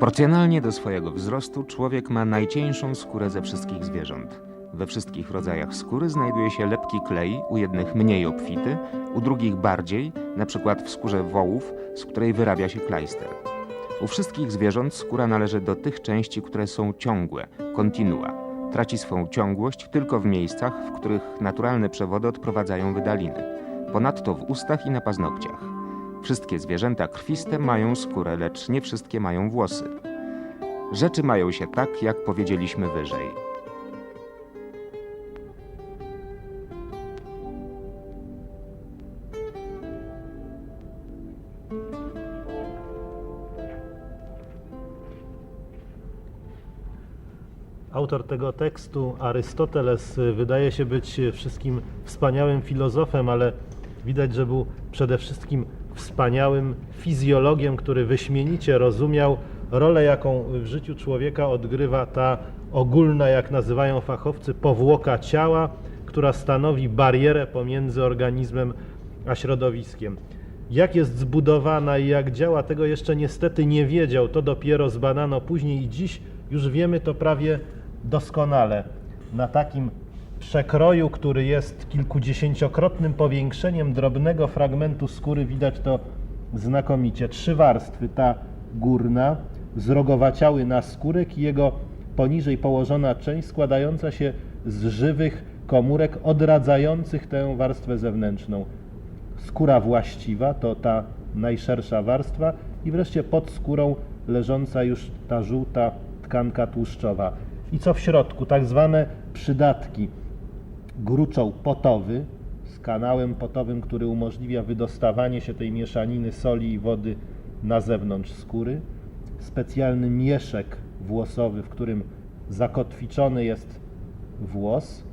Proporcjonalnie do swojego wzrostu człowiek ma najcieńszą skórę ze wszystkich zwierząt. We wszystkich rodzajach skóry znajduje się lepki klej, u jednych mniej obfity, u drugich bardziej, przykład w skórze wołów, z której wyrabia się klajster. U wszystkich zwierząt skóra należy do tych części, które są ciągłe, kontinua. Traci swą ciągłość tylko w miejscach, w których naturalne przewody odprowadzają wydaliny. Ponadto w ustach i na paznokciach. Wszystkie zwierzęta krwiste mają skórę, lecz nie wszystkie mają włosy. Rzeczy mają się tak, jak powiedzieliśmy wyżej. Autor tego tekstu, Arystoteles, wydaje się być wszystkim wspaniałym filozofem, ale widać, że był przede wszystkim wspaniałym fizjologiem, który wyśmienicie rozumiał rolę, jaką w życiu człowieka odgrywa ta ogólna, jak nazywają fachowcy, powłoka ciała, która stanowi barierę pomiędzy organizmem a środowiskiem. Jak jest zbudowana i jak działa, tego jeszcze niestety nie wiedział. To dopiero zbadano później i dziś już wiemy to prawie doskonale. Na takim przekroju, który jest kilkudziesięciokrotnym powiększeniem drobnego fragmentu skóry, widać to znakomicie. Trzy warstwy. Ta górna, zrogowaciały naskórek i jego poniżej położona część składająca się z żywych komórek odradzających tę warstwę zewnętrzną skóra właściwa to ta najszersza warstwa i wreszcie pod skórą leżąca już ta żółta tkanka tłuszczowa. I co w środku? Tak zwane przydatki. Gruczoł potowy z kanałem potowym, który umożliwia wydostawanie się tej mieszaniny soli i wody na zewnątrz skóry. Specjalny mieszek włosowy, w którym zakotwiczony jest włos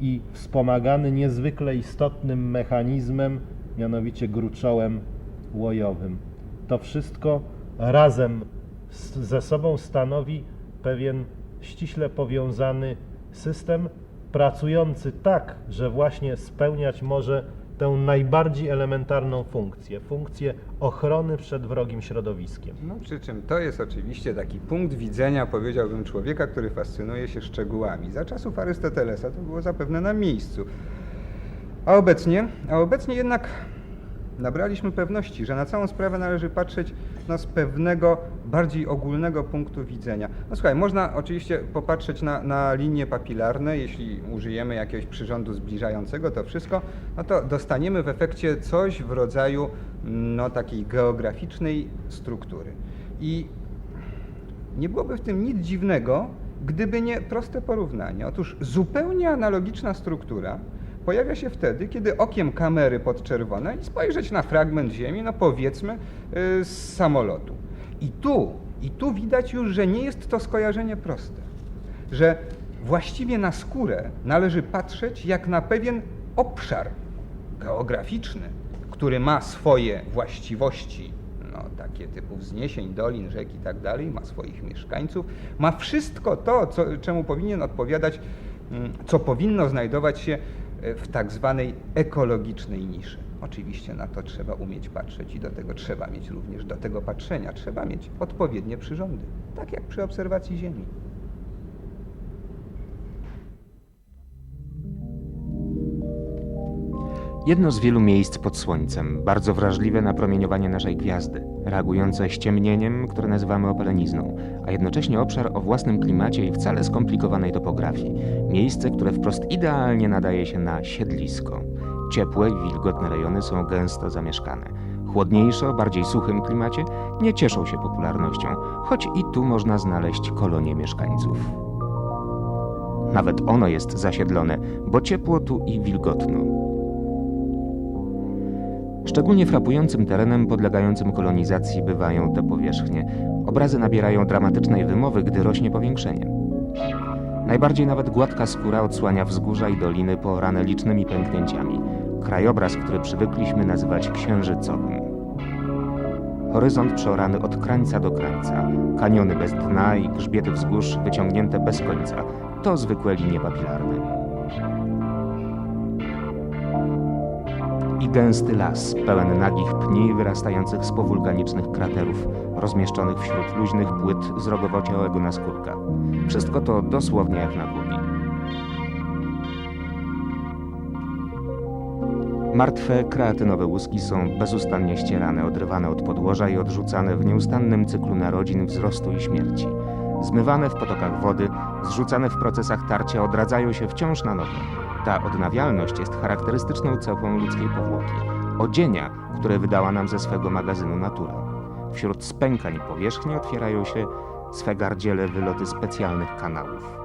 i wspomagany niezwykle istotnym mechanizmem, mianowicie gruczołem łojowym. To wszystko razem ze sobą stanowi pewien ściśle powiązany system, pracujący tak, że właśnie spełniać może tę najbardziej elementarną funkcję funkcję ochrony przed wrogim środowiskiem. No przy czym to jest oczywiście taki punkt widzenia, powiedziałbym, człowieka, który fascynuje się szczegółami. Za czasów Arystotelesa to było zapewne na miejscu. A obecnie, a obecnie jednak nabraliśmy pewności, że na całą sprawę należy patrzeć no, z pewnego bardziej ogólnego punktu widzenia. No słuchaj, można oczywiście popatrzeć na, na linie papilarne, jeśli użyjemy jakiegoś przyrządu zbliżającego to wszystko, no to dostaniemy w efekcie coś w rodzaju no, takiej geograficznej struktury. I nie byłoby w tym nic dziwnego, gdyby nie proste porównanie. Otóż zupełnie analogiczna struktura pojawia się wtedy, kiedy okiem kamery podczerwone i spojrzeć na fragment ziemi, no powiedzmy y, z samolotu. I tu, i tu widać już, że nie jest to skojarzenie proste. Że właściwie na skórę należy patrzeć jak na pewien obszar geograficzny, który ma swoje właściwości, no, takie typu wzniesień, dolin, rzek i tak dalej, ma swoich mieszkańców, ma wszystko to, co, czemu powinien odpowiadać, mm, co powinno znajdować się w tak zwanej ekologicznej niszy. Oczywiście na to trzeba umieć patrzeć i do tego trzeba mieć również, do tego patrzenia trzeba mieć odpowiednie przyrządy, tak jak przy obserwacji Ziemi. Jedno z wielu miejsc pod Słońcem, bardzo wrażliwe na promieniowanie naszej gwiazdy, reagujące ściemnieniem, które nazywamy opalenizną, a jednocześnie obszar o własnym klimacie i wcale skomplikowanej topografii. Miejsce, które wprost idealnie nadaje się na siedlisko. Ciepłe i wilgotne rejony są gęsto zamieszkane. Chłodniejsze, o bardziej suchym klimacie nie cieszą się popularnością, choć i tu można znaleźć kolonie mieszkańców. Nawet ono jest zasiedlone, bo ciepło tu i wilgotno. Szczególnie frapującym terenem podlegającym kolonizacji bywają te powierzchnie. Obrazy nabierają dramatycznej wymowy, gdy rośnie powiększenie. Najbardziej nawet gładka skóra odsłania wzgórza i doliny poorane licznymi pęknięciami. Krajobraz, który przywykliśmy nazywać księżycowym. Horyzont przeorany od krańca do krańca, kaniony bez dna i grzbiety wzgórz wyciągnięte bez końca. To zwykłe linie papilarne. I gęsty las, pełen nagich pni wyrastających z powulkanicznych kraterów, rozmieszczonych wśród luźnych płyt z rogowociałego naskórka. Wszystko to dosłownie jak na górni. Martwe, kreatynowe łuski są bezustannie ścierane, odrywane od podłoża i odrzucane w nieustannym cyklu narodzin, wzrostu i śmierci. Zmywane w potokach wody, zrzucane w procesach tarcia, odradzają się wciąż na nowo. Ta odnawialność jest charakterystyczną cechą ludzkiej powłoki. Odzienia, które wydała nam ze swego magazynu natura. Wśród spękań powierzchni otwierają się swe gardziele wyloty specjalnych kanałów.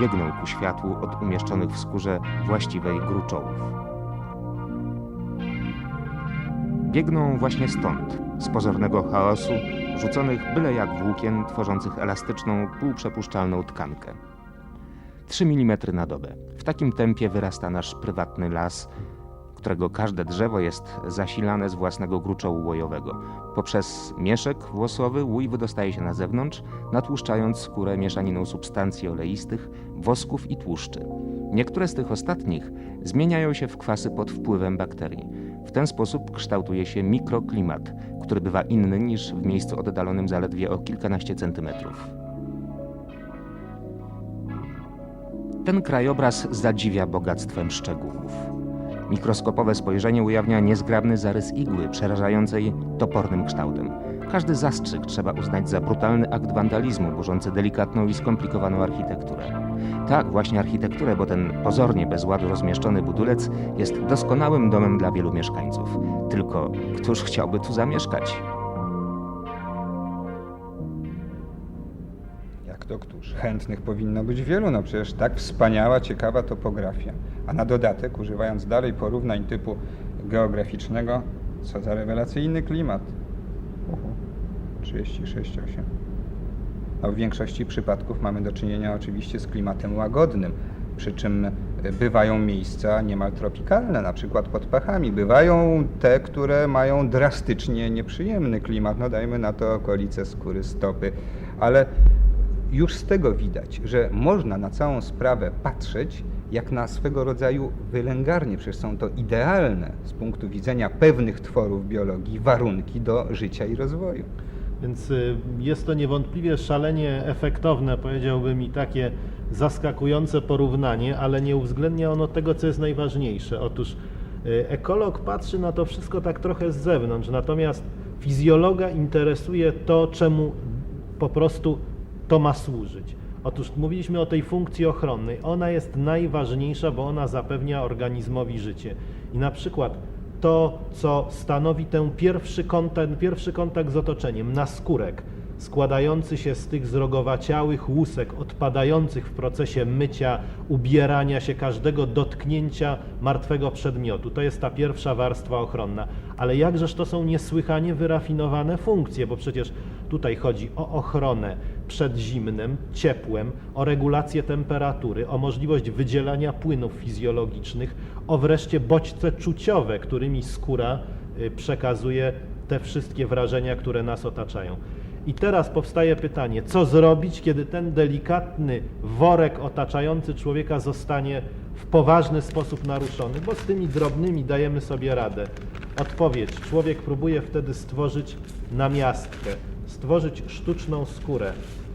Biegną ku światłu od umieszczonych w skórze właściwej gruczołów. Biegną właśnie stąd, z pozornego chaosu, rzuconych byle jak włókien tworzących elastyczną, półprzepuszczalną tkankę. 3 mm na dobę. W takim tempie wyrasta nasz prywatny las, którego każde drzewo jest zasilane z własnego gruczołu łojowego. Poprzez mieszek włosowy łój wydostaje się na zewnątrz, natłuszczając skórę mieszaniną substancji oleistych, wosków i tłuszczy. Niektóre z tych ostatnich zmieniają się w kwasy pod wpływem bakterii. W ten sposób kształtuje się mikroklimat, który bywa inny niż w miejscu oddalonym zaledwie o kilkanaście centymetrów. Ten krajobraz zadziwia bogactwem szczegółów. Mikroskopowe spojrzenie ujawnia niezgrabny zarys igły, przerażającej topornym kształtem. Każdy zastrzyk trzeba uznać za brutalny akt wandalizmu, burzący delikatną i skomplikowaną architekturę. Tak, właśnie architekturę, bo ten pozornie bez ładu rozmieszczony budulec jest doskonałym domem dla wielu mieszkańców. Tylko któż chciałby tu zamieszkać? Jak to któż? Chętnych powinno być wielu, no przecież tak wspaniała, ciekawa topografia. A na dodatek, używając dalej porównań typu geograficznego, co za rewelacyjny klimat. Uhu, 36,8. A w większości przypadków mamy do czynienia oczywiście z klimatem łagodnym, przy czym bywają miejsca niemal tropikalne, na przykład pod Pachami. Bywają te, które mają drastycznie nieprzyjemny klimat, no dajmy na to okolice skóry stopy, ale już z tego widać, że można na całą sprawę patrzeć jak na swego rodzaju wylęgarnie. Przecież są to idealne z punktu widzenia pewnych tworów biologii warunki do życia i rozwoju. Więc y, jest to niewątpliwie szalenie efektowne, powiedziałbym i takie zaskakujące porównanie, ale nie uwzględnia ono tego, co jest najważniejsze. Otóż y, ekolog patrzy na to wszystko tak trochę z zewnątrz, natomiast fizjologa interesuje to, czemu po prostu to ma służyć. Otóż mówiliśmy o tej funkcji ochronnej. Ona jest najważniejsza, bo ona zapewnia organizmowi życie. I na przykład to, co stanowi ten pierwszy kontakt, pierwszy kontakt z otoczeniem, naskórek, składający się z tych zrogowaciałych łusek, odpadających w procesie mycia, ubierania się, każdego dotknięcia martwego przedmiotu. To jest ta pierwsza warstwa ochronna. Ale jakżeż to są niesłychanie wyrafinowane funkcje, bo przecież tutaj chodzi o ochronę przed zimnem, ciepłem, o regulację temperatury, o możliwość wydzielania płynów fizjologicznych, o wreszcie bodźce czuciowe, którymi skóra y, przekazuje te wszystkie wrażenia, które nas otaczają. I teraz powstaje pytanie, co zrobić, kiedy ten delikatny worek otaczający człowieka zostanie w poważny sposób naruszony, bo z tymi drobnymi dajemy sobie radę. Odpowiedź: człowiek próbuje wtedy stworzyć namiastkę, stworzyć sztuczną skórę,